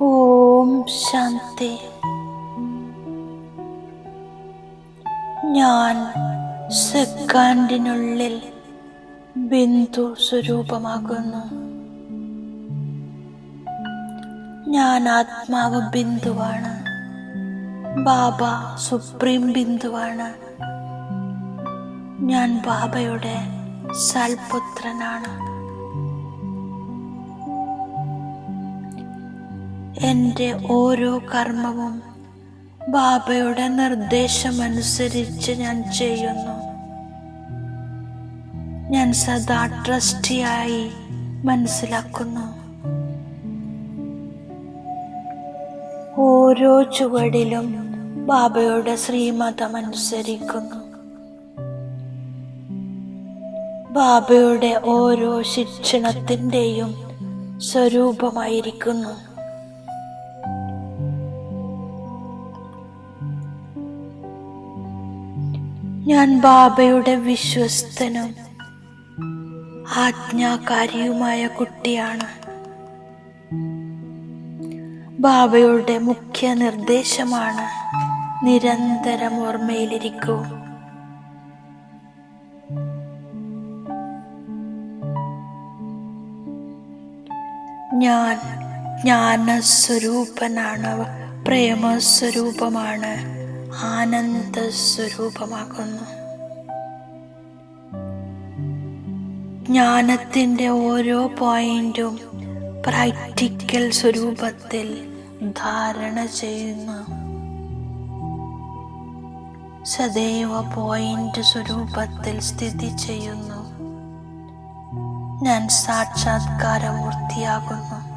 ഓം ശാന്തി. ഞാൻ സെക്കൻഡിനുള്ളിൽ ബിന്ദു സ്വരൂപമാകുന്നു. ഞാൻ ആത്മാവ് ബിന്ദുവാണ്. ബാബ സുപ്രീം ബിന്ദുവാണ്. ഞാൻ ബാബയുടെ സൽപുത്രനാണ്. എന്റെ ഓരോ കർമ്മവും ബാബയുടെ നിർദ്ദേശമനുസരിച്ച് ഞാൻ ചെയ്യുന്നു. ഞാൻ സദാ ട്രസ്റ്റിയായി മനസ്സിലാക്കുന്നു. ഓരോ ചുവടിലും ബാബയുടെ ശ്രീമതം അനുസരിക്കുന്നു ബാബയുടെ ഓരോ ശിക്ഷണത്തിന്റെയും സ്വരൂപമായിരിക്കുന്നു. ഞാൻ ബാബയുടെ വിശ്വസ്തനും ആജ്ഞാകാരിയുമായ കുട്ടിയാണ്. ബാബയുടെ മുഖ്യ നിർദ്ദേശമാണ് നിരന്തരം ഓർമ്മയിലിരിക്കൂ. ഞാൻ ജ്ഞാനസ്വരൂപനാണ് പ്രേമസ്വരൂപമാണ്. ആനന്ദ സ്വരൂപമാകുന്നു ജ്ഞാനത്തിന്റെ ഓരോ പോയിന്റും പ്രാക്ടിക്കൽ സ്വരൂപത്തിൽ ധാരണ ചെയ്യുന്നു. സദൈവ പോയിന്റ് സ്വരൂപത്തിൽ സ്ഥിതി ചെയ്യുന്നു. ഞാൻ സാക്ഷാത്കാരമൂർത്തിയാകുന്നു.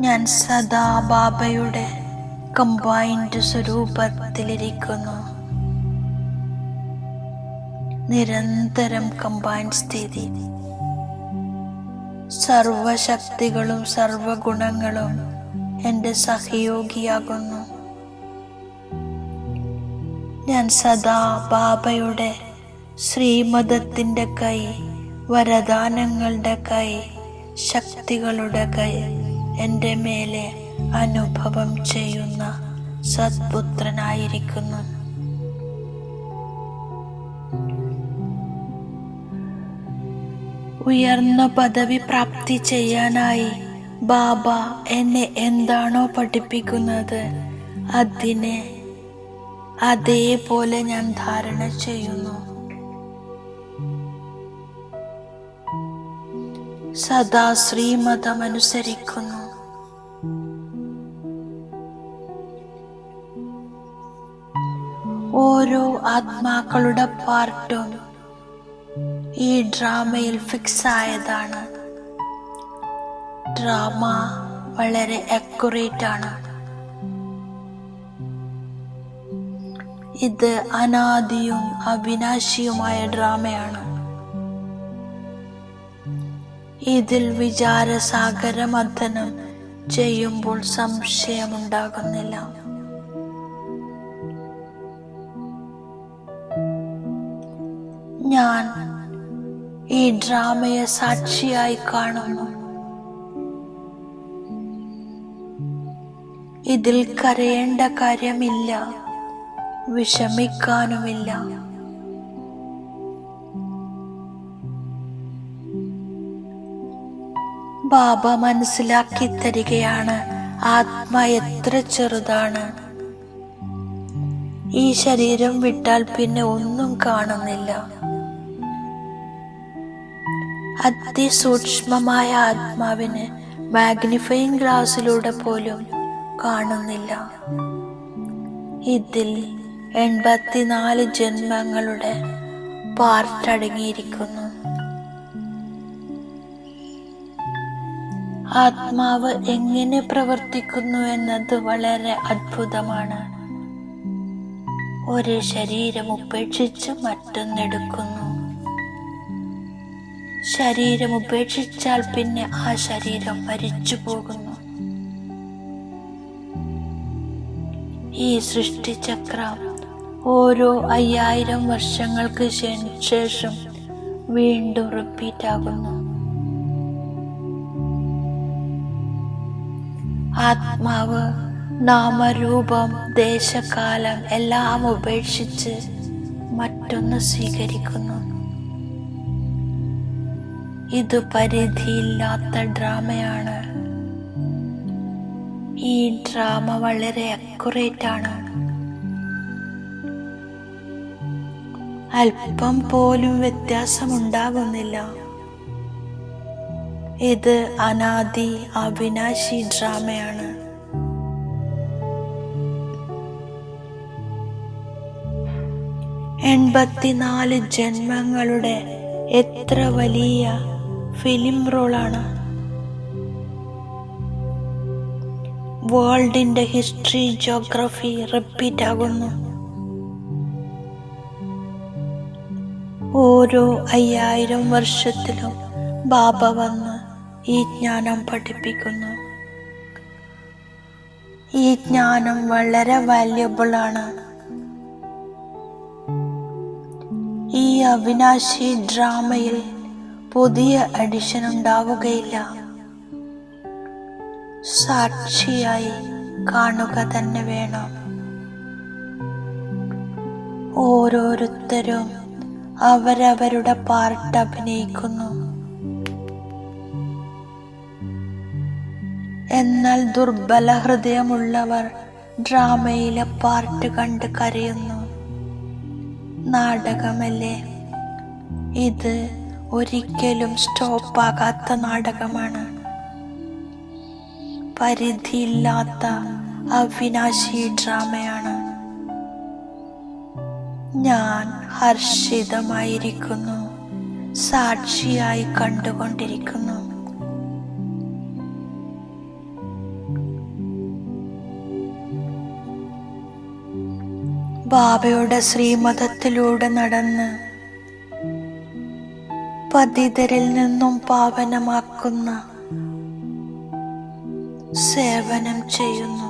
ഞാൻ സദാ ബാബയുടെ കമ്പൈൻഡ് സ്വരൂപത്തിലിരിക്കുന്നു. നിരന്തരം കമ്പൈൻഡ് സ്ഥിതി. സർവശക്തികളും സർവഗുണങ്ങളും എന്റെ സഹയോഗിയാകുന്നു. ഞാൻ സദാ ബാബയുടെ ശ്രീമതത്തിന്റെ കൈ വരദാനങ്ങളുടെ കൈ ശക്തികളുടെ കൈ. എന്റെ മേലെ അനുഭവം ചെയ്യുന്ന സത്പുത്രനായിരിക്കുന്നു ഉയർന്ന പദവി പ്രാപ്തി ചെയ്യാനായി ബാബ എന്നെ എന്താണോ പഠിപ്പിക്കുന്നത് അതിനെ അതേപോലെ ഞാൻ ധാരണ ചെയ്യുന്നു. സദാ ശ്രീമതം ഓരോ ആത്മാക്കളുടെ പാർട്ടും ഈ ഡ്രാമയിൽ ഫിക്സ് ആയതാണ് ഡ്രാമ വളരെ അക്യുറേറ്റ് ആണ് ഇത് അനാദിയും അവിനാശിയുമായ ഡ്രാമയാണ്. ഇതിൽ വിചാരസാഗര മഥനം ചെയ്യുമ്പോൾ സംശയമുണ്ടാകുന്നില്ല. ഞാൻ ഈ ഡ്രാമയെ സാക്ഷിയായി കാണുന്നു. ഇതിൽ കരയേണ്ട കാര്യമില്ല വിഷമിക്കാനുമില്ല. ബാബ മനസ്സിലാക്കി തരികയാണ് ആത്മ എത്ര ചെറുതാണ്. ഈ ശരീരം വിട്ടാൽ പിന്നെ ഒന്നും കാണുന്നില്ല. അതിസൂക്ഷ്മമായ ആത്മാവിന് മാഗ്നിഫൈങ് ഗ്ലാസിലൂടെ പോലും കാണുന്നില്ല. ഇതിൽ എൺപത്തിനാല് ജന്മങ്ങളുടെ പാർട്ട് അടങ്ങിയിരിക്കുന്നു. ആത്മാവ് എങ്ങനെ പ്രവർത്തിക്കുന്നു എന്നത് വളരെ അത്ഭുതമാണ്. ഒരു ശരീരം ഉപേക്ഷിച്ച് മറ്റൊന്നെടുക്കുന്നു. ശരീരം ഉപേക്ഷിച്ചാൽ പിന്നെ ആ ശരീരം മരിച്ചു പോകുന്നു. ഈ സൃഷ്ടിചക്രം ഓരോ അയ്യായിരം വർഷങ്ങൾക്ക് ശേഷം വീണ്ടും റിപ്പീറ്റ് ആകുന്നു. ആത്മാവ് നാമരൂപം ദേശകാലം എല്ലാം ഉപേക്ഷിച്ച് മറ്റൊന്ന് സ്വീകരിക്കുന്നു. ഇത് പരിധിയില്ലാത്ത ഡ്രാമയാണ്. ഈ ഡ്രാമ വളരെ അക്യുറേറ്റ് ആണ് അല്പം പോലും വ്യത്യാസമുണ്ടാകുന്നില്ല. ഇത് അനാദി അവിനാശി ഡ്രാമയാണ്. എൺപത്തിനാല് ജന്മങ്ങളുടെ എത്ര വലിയ ഫിലിം റോളാണ്. വേൾഡിന്റെ ഹിസ്റ്ററി ജോഗ്രഫി റിപ്പീറ്റ് ആകുന്നു. ഓരോ അയ്യായിരം വർഷത്തിലും ബാബ വന്ന് ഈ ജ്ഞാനം പഠിപ്പിക്കുന്നു. ഈ ജ്ഞാനം വളരെ വാല്യബിൾ ആണ്. ഈ അവിനാശി ഡ്രാമയിൽ പുതിയ അഡിഷൻ ഉണ്ടാവുകയില്ല. സാക്ഷിയായി കാണുക തന്നെ വേണം. ഓരോരുത്തരും അവരവരുടെ പാർട്ട് അഭിനയിക്കുന്നു. എന്നാൽ ദുർബല ഹൃദയമുള്ളവർ ഡ്രാമയിലെ പാർട്ട് കണ്ട് കരയുന്നു. നാടകമല്ലേ? ഇത് ഒരിക്കലും സ്റ്റോപ്പാകാത്ത നാടകമാണ്. പരിധിയില്ലാത്ത അവിനാശി ഡ്രാമയാണ്. ഞാൻ ഹർഷിതമായിരിക്കുന്നു സാക്ഷിയായി കണ്ടുകൊണ്ടിരിക്കുന്നു. ബാബയുടെ ശ്രീമതത്തിലൂടെ നടന്ന് പതിതരിൽ നിന്നും പാവനമാക്കുന്ന സേവനം ചെയ്യുന്നു.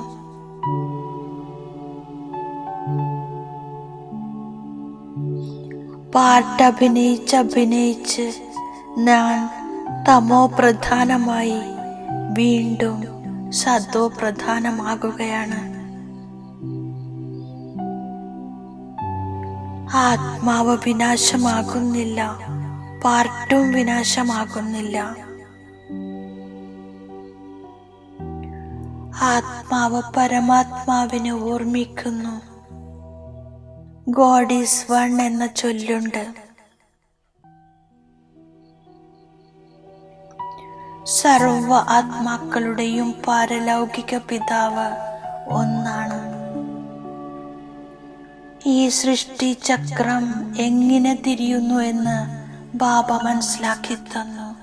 പാട്ടഭിനയിച്ച് അഭിനയിച്ച് ഞാൻ തമോ പ്രധാനമായി വീണ്ടും സദോ പ്രധാനമാകുകയാണ്. ആത്മാവ് വിനാശമാകുന്നില്ല. പാർട്ടും വിനാശമാകുന്നില്ല. ആത്മാവ് പരമാത്മാവിനെ ഓർമ്മിക്കുന്നു. ഗോഡ് ഈസ് വൺ എന്ന ചൊല്ലുണ്ട്. സർവ ആത്മാക്കളുടെയും പാരലൗകിക പിതാവ് ഒന്നാണ്. ഈ സൃഷ്ടി ചക്രം എങ്ങനെ തിരിയുന്നു എന്ന് ബാബ മനസ്സിലാക്കി തന്നു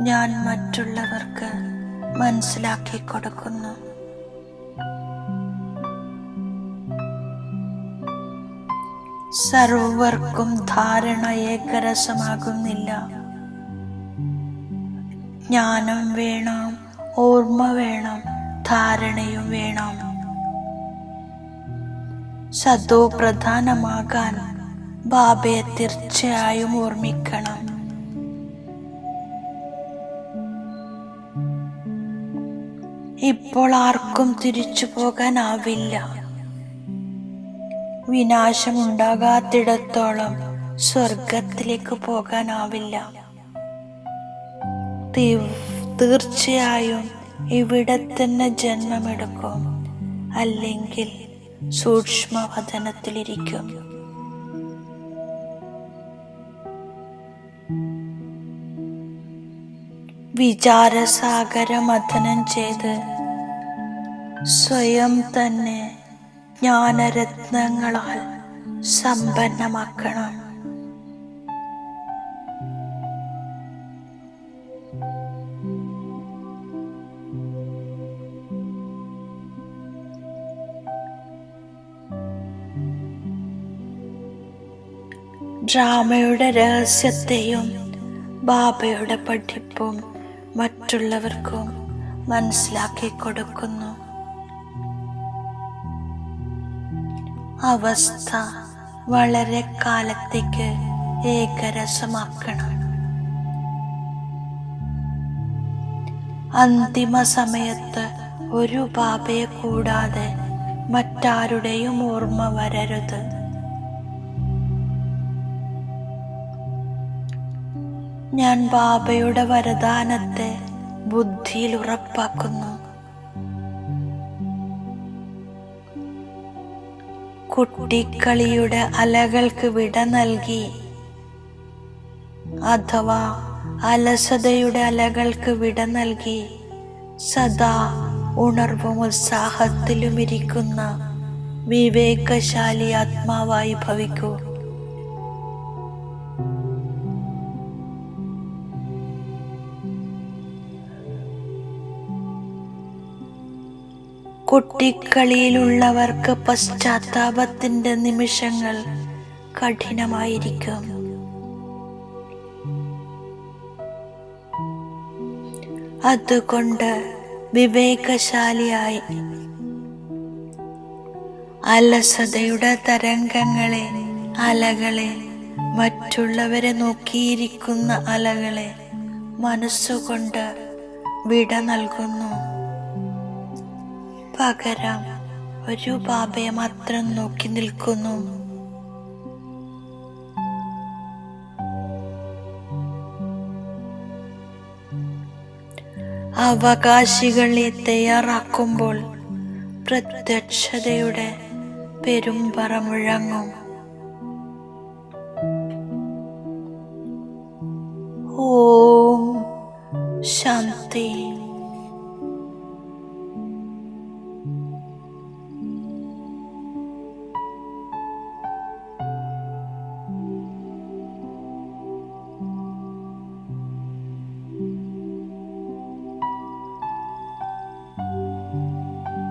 ഞാൻ മറ്റുള്ളവർക്ക് മനസ്സിലാക്കി കൊടുക്കുന്നു. സർവർക്കും ധാരണ ഏകരസമാകുന്നില്ല. ജ്ഞാനം വേണം ഓർമ്മ വേണം ധാരണയും വേണം. സതോ പ്രധാനമാകാൻ ബാബയെ തീർച്ചയായും ഓർമ്മിക്കണം. ഇപ്പോൾ ആർക്കും തിരിച്ചു പോകാനാവില്ല. വിനാശമുണ്ടാകാത്തിടത്തോളം സ്വർഗത്തിലേക്ക് പോകാനാവില്ല. തീർച്ചയായും ഇവിടെ തന്നെ ജന്മമെടുക്കും. അല്ലെങ്കിൽ സൂക്ഷ്മവതനത്തിലിരിക്കും വിചാരസാഗര മഥനം ചെയ്ത് സ്വയം തന്നെ ജ്ഞാനരത്നങ്ങളാൽ സമ്പന്നമാക്കണം. ഡ്രാമയുടെ രഹസ്യത്തെയും ബാബയുടെ പഠിപ്പും മറ്റുള്ളവർക്കും മനസ്സിലാക്കി കൊടുക്കുന്നു. അവസ്ഥ വളരെ കാലത്തേക്ക് ഏകരസമാക്കണം. അന്തിമ സമയത്ത് ഒരു ബാബയെ കൂടാതെ മറ്റാരുടെയും ഓർമ്മ വരരുത്. ഞാൻ ബാബയുടെ വരദാനത്തെ ബുദ്ധിയിൽ ഉറപ്പാക്കുന്നു. കുട്ടിക്കളിയുടെ അലകൾക്ക് വിട നൽകി അഥവാ അലസതയുടെ അലകൾക്ക് വിട നൽകി സദാ ഉണർവും ഉത്സാഹത്തിലും ഇരിക്കുന്ന വിവേകശാലി ആത്മാവായി ഭവിക്കൂ. കുട്ടിക്കളിയിലുള്ളവർക്ക് പശ്ചാത്താപത്തിന്റെ നിമിഷങ്ങൾ കഠിനമായിരിക്കും. അതുകൊണ്ട് വിവേകശാലിയായി അലസതയുടെ തരംഗങ്ങളെ അലകളെ മറ്റുള്ളവരെ നോക്കിയിരിക്കുന്ന അലകളെ മനസ്സുകൊണ്ട് വിട നൽകുന്നു. പകരം ഒരു ബാബയെ മാത്രം നോക്കി നിൽക്കുന്നു. അവകാശികളെ തയ്യാറാക്കുമ്പോൾ പ്രത്യക്ഷതയുടെ പെരുമ്പറ മുഴങ്ങും. ഓ ശാന്തി.